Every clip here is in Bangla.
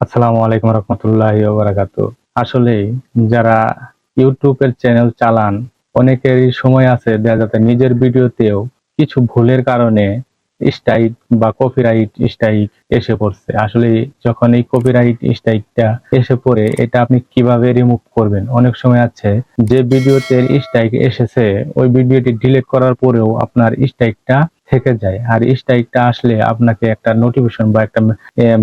আসসালামু আলাইকুম রহমতুল্লাহ বারাকাত আসলে যারা ইউটিউবের চ্যানেল চালান, অনেকেরই সময় আছে দেখা যাতে নিজের ভিডিওতেও কিছু ভুলের কারণে স্ট্রাইক বা কপিরাইট স্ট্রাইক এসে পড়ছে। আসলে যখন এই কপিরাইট স্ট্রাইকটা এসে পড়ে, এটা আপনি কীভাবে রিমুভ করবেন? অনেক সময় আছে যে ভিডিওতে স্ট্রাইক এসেছে, ওই ভিডিওটি ডিলিট করার পরেও আপনার স্ট্রাইকটা থেকে যায়। আর স্ট্রাইকটা আসলে আপনাকে একটা নোটিফিকেশন বা একটা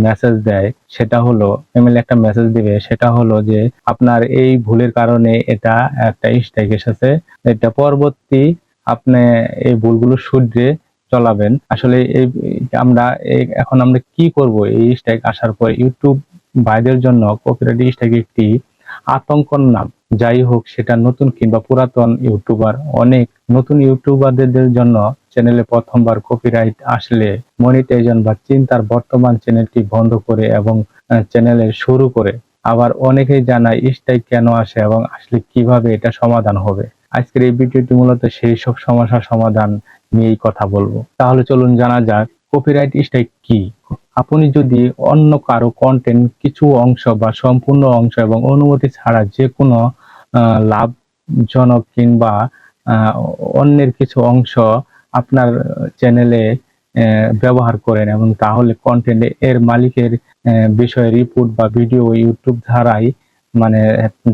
মেসেজ দেয়। সেটা হলো ইমেল একটা মেসেজ দিবে। সেটা হলো যে, আপনার এই ভুলের কারণে এটা একটা স্ট্রাইক এসেছে। এটা পরবর্তী আপনি এই ভুলগুলো শুধরে চলাবেন। আসলে এই, আমরা এখন আমরা কি করব? এই স্ট্রাইক আসার পর ইউটিউব ভাইদের জন্য কপিরাইট স্ট্রাইক একটি আতঙ্কর নাম। যাই হোক, সেটা নতুন কিংবা পুরাতন ইউটিউবার, অনেক নতুন ইউটিউবারদের জন্য চ্যানেলে প্রথমবার কপিরাইট আসলে মনিটাইজেশন বা চিন্তার বর্তমান চ্যানেলটি বন্ধ করে এবং চ্যানেলের শুরু করে। আবার অনেকেই জানায় স্ট্রাইক কেন আসে এবং আসলে কীভাবে এটা সমাধান হবে? আজকের এই ভিডিওটি মূলত সেই সব সমস্যার সমাধান নিয়েই কথা বলব। তাহলে চলুন জানা যাক কপিরাইট স্ট্রাইক কি? আপনি যদি অন্য কারও কন্টেন্ট কিছু অংশ বা সম্পূর্ণ অংশ এবং অনুমতি ছাড়া যে কোনো লাভজনক কিংবা অন্যের কিছু অংশ আপনার চ্যানেলে ব্যবহার করেন এবং তাহলে কন্টেন্ট এর মালিকের বিষয়ে রিপোর্ট বা ভিডিও ইউটিউব ধারাই মানে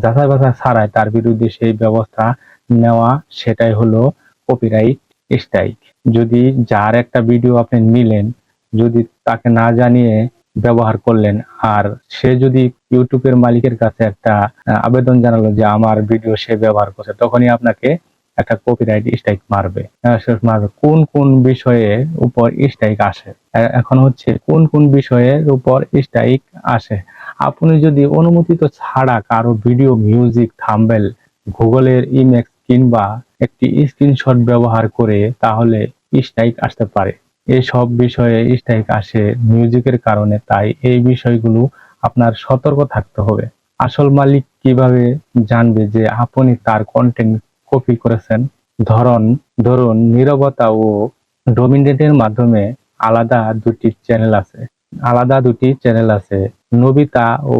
যাচাই বাছাই ছাড়াই তার বিরুদ্ধে সেই ব্যবস্থা নেওয়া সেটাই হলো কপিরাইট স্ট্রাইক যদি যার একটা ভিডিও আপনি নিলেন যদি তাকে না জানিয়ে ব্যবহার করলেন, আর সে যদি ইউটিউবের মালিকের কাছে একটা আবেদন জানালো যে আমার ভিডিও সে ব্যবহার করছে, তখনই আপনাকে একটা কপিরাইট স্ট্রাইক মারবে। মারবে। কোন কোন বিষয়ে উপর স্ট্রাইক আসে? এখন হচ্ছে কোন কোন বিষয়ের উপর স্ট্রাইক আসে? আপনি যদি অনুমোদিত ছাড়া কারও ভিডিও মিউজিক থাম্বেল গুগলের ইমেক্স কিংবা একটি স্ক্রিনশট ব্যবহার করে, তাহলে স্ট্রাইক আসতে পারে। এই সব বিষয়ে স্ট্রাইক আসে মিউজিকের কারণে, তাই এই বিষয়গুলো আপনার সতর্ক থাকতে হবে। আসল মালিক কীভাবে জানবে যে আপনি তার কন্টেন্ট কপি করেছেন? ধরন, ধরুন নীরবতা ও ডোমিনেটের মাধ্যমে আলাদা দুটি চ্যানেল আছে। আলাদা দুটি চ্যানেল আছে। নবিতা ও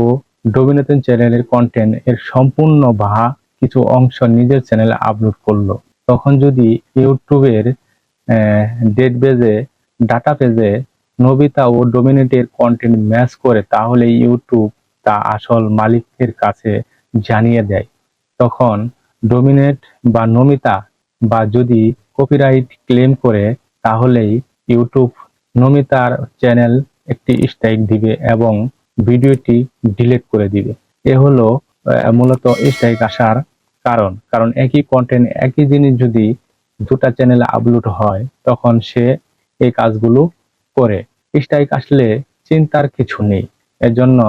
ডোমিনেশন চ্যানেলের কন্টেন্ট এর সম্পূর্ণ বা কিছু অংশ নিজের চ্যানেলে আপলোড করল। তখন যদি ইউটিউবের ডেট বেজে ডাটা পেজে নবিতা ও ডোমিনেটের কন্টেন্ট ম্যাচ করে তাহলে ইউটিউব তা আসল মালিকের কাছে জানিয়ে দেয়। তখন ডোমিনেট বা নমিতা বা যদি কপিরাইট ক্লেম করে, তাহলেই ইউটিউব নমিতার চ্যানেল একটি স্ট্রাইক দিবে এবং ভিডিওটি ডিলিট করে দিবে। এ হলো মূলত স্ট্রাইক আসার কারণ। কারণ একই কন্টেন্ট একই জিনিস যদি দুটা চ্যানেলে আপলোড হয়, তখন সে এই কাজগুলো করে। স্ট্রাইক আসলে চিন্তার কিছু নেই। এর জন্য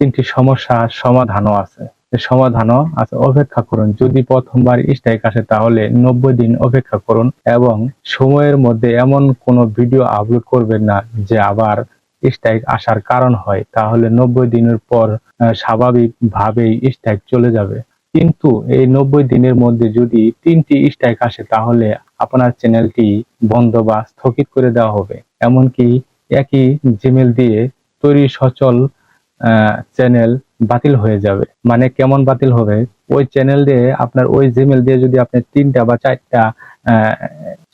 তিনটি সমস্যার সমাধানও আছে। সমাধানও আছে। অপেক্ষা করুন। যদি প্রথমবার স্ট্রাইক আসে, তাহলে নব্বই দিন অপেক্ষা করুন এবং সময়ের মধ্যে এমন কোনো ভিডিও আপলোড করবেন না যে আবার স্ট্রাইক আসার কারণ হয়। তাহলে নব্বই দিনের পর স্বাভাবিকভাবেই স্ট্রাইক চলে যাবে। কিন্তু এই নব্বই দিনের মধ্যে যদি তিনটি স্ট্রাইক আসে, তাহলে আপনার চ্যানেলটি বন্ধ বা স্থগিত করে দেওয়া হবে। এমনকি একই জিমেল দিয়ে তৈরি সচল চ্যানেল বাতিল হয়ে যাবে। মানে কেমন বাতিল হবে? ওই চ্যানেল দিয়ে আপনার ওই জিমেল দিয়ে যদি আপনি তিনটা বা চারটা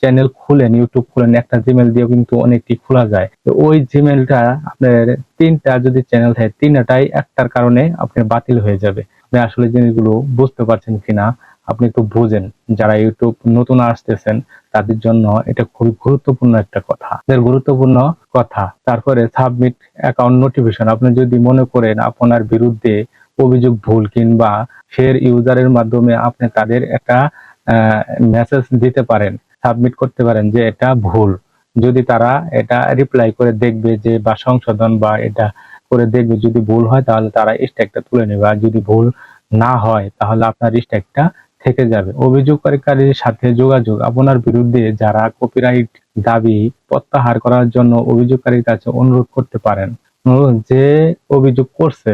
চ্যানেল খুলেন ইউটিউব খুলেন, একটা জিমেল দিয়ে কিন্তু অনেকটি খোলা যায়। তো ওই জিমেলটা আপনার তিনটা যদি চ্যানেল থাকে, তিনটাই একটার কারণে আপনার বাতিল হয়ে যাবে। আপনি আসলে জিনিসগুলো বুঝতে পারছেন কিনা, আপনি একটু বুঝেন। যারা ইউটিউব নতুন আসতেছেন, তাদের জন্য এটা খুবই গুরুত্বপূর্ণ একটা কথা। গুরুত্বপূর্ণ কথা, তারপরে সাবমিট অ্যাকাউন্ট নোটিফিকেশন আপনি যদি মনে করেন আপনার বিরুদ্ধে অভিযোগ ভুল কিংবা ফের ইউজারের মাধ্যমে আপনি তাদের একটা মেসেজ দিতে পারেন সাবমিট করতে পারেন যে এটা ভুল। যদি তারা এটা রিপ্লাই করে দেখবে যে বা সংশোধন বা এটা করে দেখবে যদি ভুল হয় তাহলে তারা স্ট্যাকটা তুলে নেবে। আর যদি ভুল না হয় তাহলে আপনার স্ট্যাকটা থেকে যাবে। অভিযোগকারীর সাথে যোগাযোগ। আপনার বিরুদ্ধে যারা কপিরাইট দাবি প্রত্যাহার করার জন্য অভিযোগকারীর কাছে অনুরোধ করতে পারেন, যে অভিযোগ করছে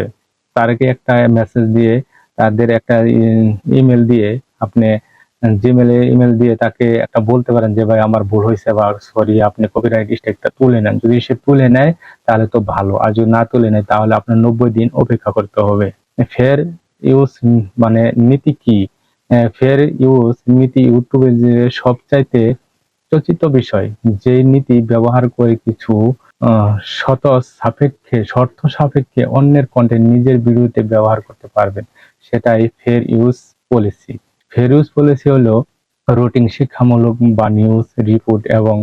তারকে একটা মেসেজ দিয়ে, তাদের একটা ইমেল দিয়ে আপনি জিমেলে ইমেল দিয়ে তাকে একটা বলতে পারেন যে, ভাই, আমার ভুল হয়েছে বা সরি আপনি কপিরাইট স্ট্রাইকটা তুলে নেন। যদি সে তুলে নেয়, তাহলে তো ভালো। আর যদি না তুলে নেয়, তাহলে আপনার নব্বই দিন অপেক্ষা করতে হবে। ফের ইউজ মানে নীতি কি? ফের ইউজ নীতি ইউটিউবে যে সবচাইতে চর্চিত বিষয়, যে নীতি ব্যবহার করে কিছু শত সাপেক্ষে, শর্ত সাপেক্ষে অন্যের কন্টেন্ট নিজের বিরুদ্ধে ব্যবহার করতে পারবেন, সেটাই fair use policy fair use policy হলো, রুটিন শিক্ষামূলক বা নিউজ রিপোর্ট এবং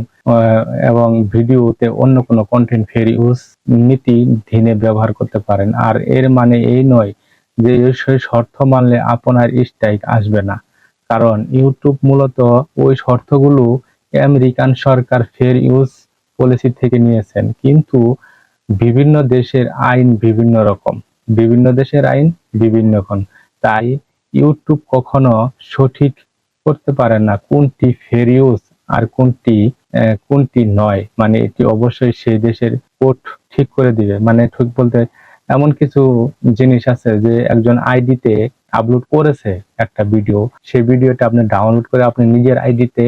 এবং ভিডিওতে অন্য কোনো কন্টেন্ট ফের ইউজ নীতি ধীনে ব্যবহার করতে পারেন। আর এর মানে এই নয় যে সেই শর্ত মানলে আপনার স্ট্রাইক আসবে না। কারণ ইউটিউব মূলত ওই শর্তগুলো আমেরিকান সরকার ফের ইউজ পলিসি থেকে নিয়েছেন। কিন্তু বিভিন্ন দেশের আইন বিভিন্ন রকম। বিভিন্ন দেশের আইন বিভিন্ন রকম। তাই ইউটিউব কখনো সঠিক করতে পারে না। কোনটি ফের ইউজ আর কোনটি কোনটি নয়? মানে এটি অবশ্যই সেই দেশের কোর্ট ঠিক করে দিবে। মানে ঠিক বলতে এমন কিছু জিনিস আছে যে একজন আইডিতে আপলোড করেছে একটা ভিডিও সেই ভিডিওটা আপনি ডাউনলোড করে আপনি নিজের আইডিতে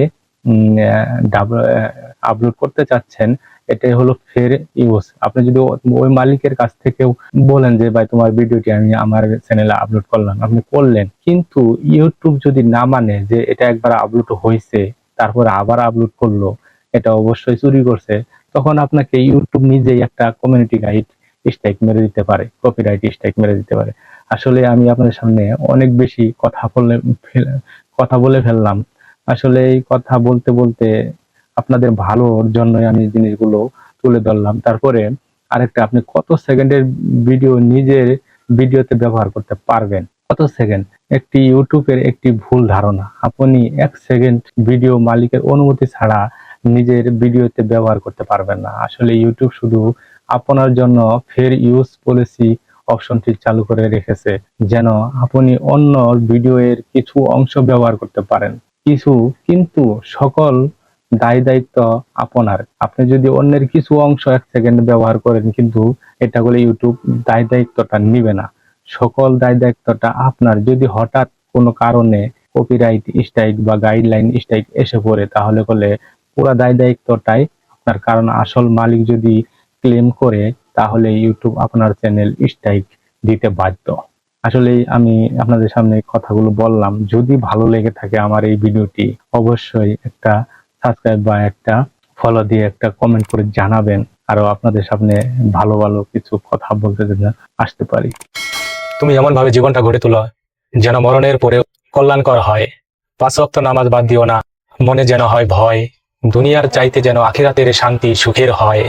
আপলোড করতে চাচ্ছেন। এটাই হলো ফের ইউজ আপনি যদি ওই মালিকের কাছ থেকেও বলেন যে, ভাই, তোমার ভিডিওটি আমি আমার চ্যানেলে আপলোড করলাম। আপনি করলেন। কিন্তু ইউটিউব যদি না মানে যে, এটা একবার আপলোড হয়েছে, তারপর আবার আপলোড করল, এটা অবশ্যই চুরি করছে, তখন আপনাকে ইউটিউব নিজেই একটা কমিউনিটি গাইড স্ট্রাইক মেরে দিতে পারে কপিরাইট স্ট্রাইক মেরে দিতে পারে। আসলে আমি আপনাদের সামনে অনেক বেশি কথা বলে কথা বলে ফেললাম। আসলে এই কথা বলতে বলতে আপনাদের ভালোর জন্যই আমি জিনিসগুলো তুলে ধরলাম। তারপরে আরেকটা, আপনি কত সেকেন্ডের ভিডিও নিজের ভিডিওতে ব্যবহার করতে পারবেন? কত সেকেন্ড? একটি ইউটিউবের একটি ভুল ধারণা। আপনি এক সেকেন্ড ভিডিও মালিকের অনুমতি ছাড়া নিজের ভিডিওতে ব্যবহার করতে পারবেন না। আসলে ইউটিউব শুধু আপনার জন্য ফের ইউজ পলিসি অপশনটি চালু করে রেখেছে, যেন আপনি অন্য ভিডিও এর কিছু অংশ ব্যবহার করতে পারেন। কিছু কিন্তু সকল দায় দায়িত্ব আপনার। আপনি যদি অন্যের কিছু অংশ এক সেকেন্ড ব্যবহার করেন, কিন্তু এটা বলে ইউটিউব দায় দায়িত্বটা নিবে না। সকল দায় দায়িত্বটা আপনার। যদি হঠাৎ কোনো কারণে কপিরাইট স্ট্রাইক বা গাইডলাইন স্ট্রাইক এসে পড়ে, তাহলে বলে পুরো দায় দায়িত্বটাই আপনার। কারণ আসল মালিক যদি ক্লেম করে, তাহলে ইউটিউব আপনার চ্যানেল স্ট্রাইক দিতে বাধ্য। আসলে আমি আপনাদের সামনে কথাগুলো বললাম। যদি ভালো লেগে থাকে আমার এই ভিডিওটি, অবশ্যই একটা সাবস্ক্রাইব বা একটা ফলো দিয়ে একটা কমেন্ট করে জানাবেন। আরও আপনাদের সামনে ভালো ভালো কিছু কথা বলতে আসতে পারি। তুমি এমন ভাবে জীবনটা গড়ে তোলো যেন মরণের পরে কল্যাণকর হয়। পাঁচ অক্ত নামাজ বাদ দিও না, মনে যেন হয় ভয়। দুনিয়ার চাইতে যেন আখিরাতের শান্তি সুখের হয়।